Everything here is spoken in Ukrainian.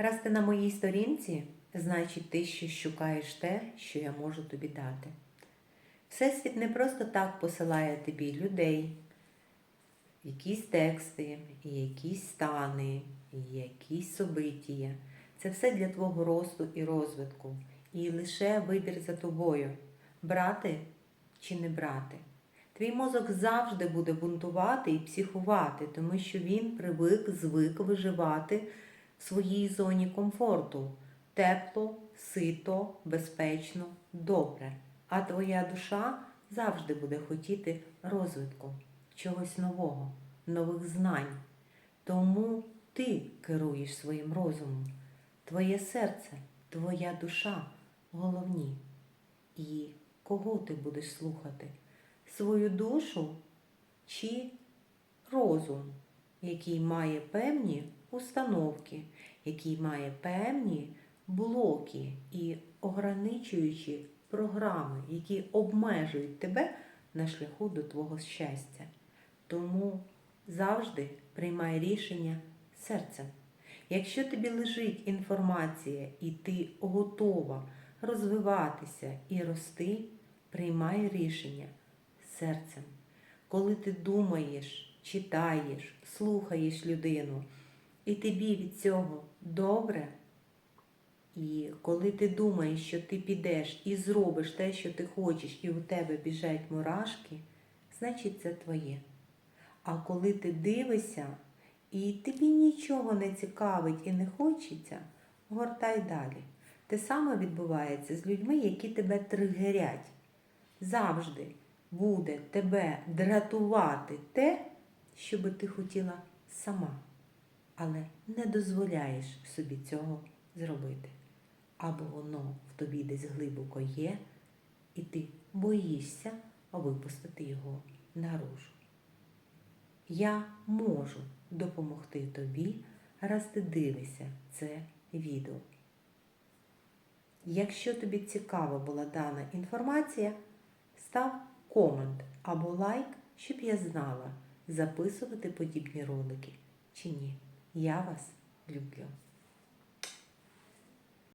Раз ти на моїй сторінці, значить ти щось шукаєш те, що я можу тобі дати. Всесвіт не просто так посилає тобі людей, якісь тексти, якісь стани, якісь собитія. Це все для твого росту і розвитку. І лише вибір за тобою брати чи не брати. Твій мозок завжди буде бунтувати і психувати, тому що він привик, звик виживати своїй зоні комфорту. Тепло, сито, безпечно, добре. А твоя душа завжди буде хотіти розвитку, чогось нового, нових знань. Тому ти керуєш своїм розумом. Твоє серце, твоя душа головні. І кого ти будеш слухати? Свою душу чи розум, який має певні установки, який має певні блоки і ограничуючі програми, які обмежують тебе на шляху до твого щастя. Тому завжди приймай рішення серцем. Якщо тобі лежить інформація і ти готова розвиватися і рости, приймай рішення серцем. Коли ти думаєш, читаєш, слухаєш людину, і тобі від цього добре, і коли ти думаєш, що ти підеш і зробиш те, що ти хочеш, і у тебе біжать мурашки, значить це твоє. А коли ти дивишся, і тобі нічого не цікавить і не хочеться, гортай далі. Те саме відбувається з людьми, які тебе тригерять. Завжди буде тебе дратувати те, що би ти хотіла сама, але не дозволяєш собі цього зробити. Або воно в тобі десь глибоко є, і ти боїшся випустити його наружу. Я можу допомогти тобі, раз ти дивишся це відео. Якщо тобі цікава була дана інформація, став комент або лайк, щоб я знала, записувати подібні ролики чи ні. Я вас люблю.